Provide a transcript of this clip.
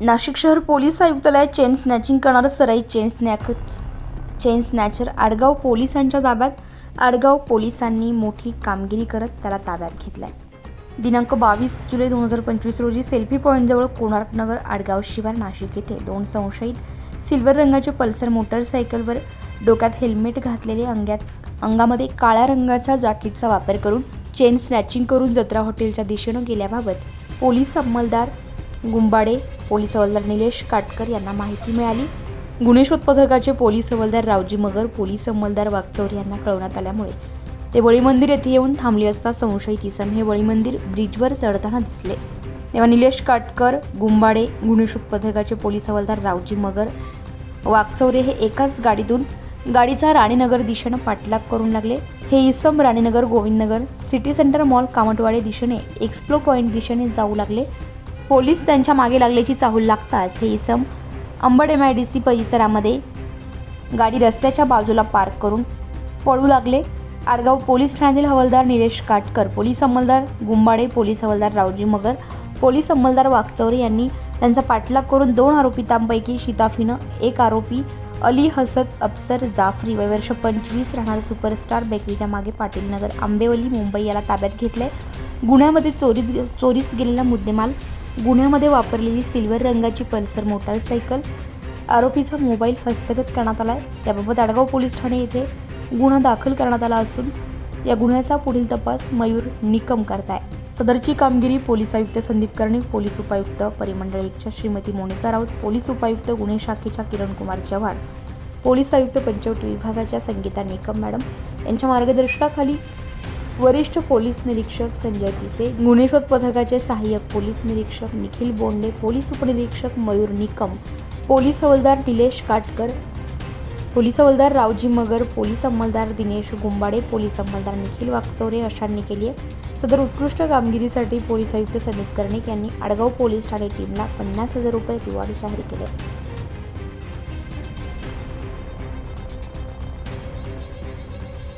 नाशिक शहर पोलीस आयुक्तालयात chain snatching करणारं सराई chain snatcher chain snatcher Adgaon पोलिसांच्या ताब्यात. आडगाव पोलिसांनी मोठी कामगिरी करत त्याला ताब्यात घेतलाय. दिनांक बावीस जुलै दोन हजार पंचवीस रोजी सेल्फी पॉईंटजवळ कोणार्कनगर आडगाव शिवार नाशिक येथे दोन संशयित सिल्वर रंगाचे पल्सर मोटरसायकलवर डोक्यात हेल्मेट घातलेले अंग्यात अंगामध्ये काळ्या रंगाच्या जॅकेटचा वापर करून चेन स्नॅचिंग करून जत्रा हॉटेलच्या दिशेनं गेल्याबाबत पोलीस अंमलदार गुंबाडे पोलीस हवालदार निलेश काटकर यांना माहिती मिळाली. गुन्हे पथकाचे पोलीस हवालदार रावजी मगर पोलीस अंमलदार वागचौर यांना कळवण्यात आल्यामुळे. ते बळी मंदिर येथे येऊन थांबले असता संशयित इसम हे बळी मंदिर ब्रिजवर चढताना दिसले. तेव्हा निलेश काटकर गुंबाडे गुन्हे पथकाचे पोलीस हवालदार रावजी मगर वागचौरे हे एकाच गाडीतून गाडीचा राणीनगर दिशेनं पाठलाग करून लागले. हे इसम Raninagar Govindnagar city centre mall Kamatwade दिशेने एक्सप्लो पॉईंट दिशेने जाऊ लागले. पोलीस त्यांच्या मागे लागल्याची चाहूल लागताच हे इसम Ambad M I D C परिसरामध्ये गाडी रस्त्याच्या बाजूला पार्क करून पळू लागले. आडगाव पोलीस ठाण्यातील हवालदार निलेश काटकर पोलीस अंमलदार गुंबाडे पोलीस हवालदार रावजी मगर पोलीस अंमलदार वागचौरे यांनी त्यांचा पाठलाग करून दोन आरोपितांपैकी शिताफीनं एक आरोपी अली हसद अफसर जाफरी वय वर्ष पंचवीस राहणार सुपरस्टार बेकरीच्या मागे पाटीलनगर आंबेवली मुंबई याला ताब्यात घेतले गुन्ह्यामध्ये चोरी चोरीस गेलेला मुद्देमाल गुन्ह्यामध्ये वापरलेली सिल्वर रंगाची पल्सर मोटारसायकल आरोपीचा मोबाईल हस्तगत करण्यात आला आहे त्याबाबत आडगाव पोलीस ठाणे येथे गुन्हा दाखल करण्यात आला असून या गुन्ह्याचा पुढील तपास मयूर निकम करताय. सदरची कामगिरी पोलीस आयुक्त संदीप कर्णिक पोलीस उपायुक्त परिमंडळ एकच्या श्रीमती मोनिका राऊत पोलीस उपायुक्त गुन्हे शाखेच्या किरण कुमार चव्हाण पोलीस आयुक्त पंचवटी विभागाच्या संगीता निकम मॅडम यांच्या मार्गदर्शनाखाली वरिष्ठ पोलीस निरीक्षक संजय पिसे गुन्हे शोध पथकाचे सहाय्यक पोलीस निरीक्षक निखिल बोंडे पोलीस उपनिरीक्षक मयूर निकम पोलीस हवालदार निलेश काटकर पोलीस हवालदार रावजी मगर पोलीस अंमलदार दिनेश गुंबाडे पोलीस अंमलदार निखिल वाकचौरे अशांनी केली आहे. सदर उत्कृष्ट कामगिरीसाठी पोलीस आयुक्त संदीप कर्णिक यांनी आडगाव पोलीस ठाणे टीमला पन्नास हजार रुपये रिवॉर्ड जाहीर केले.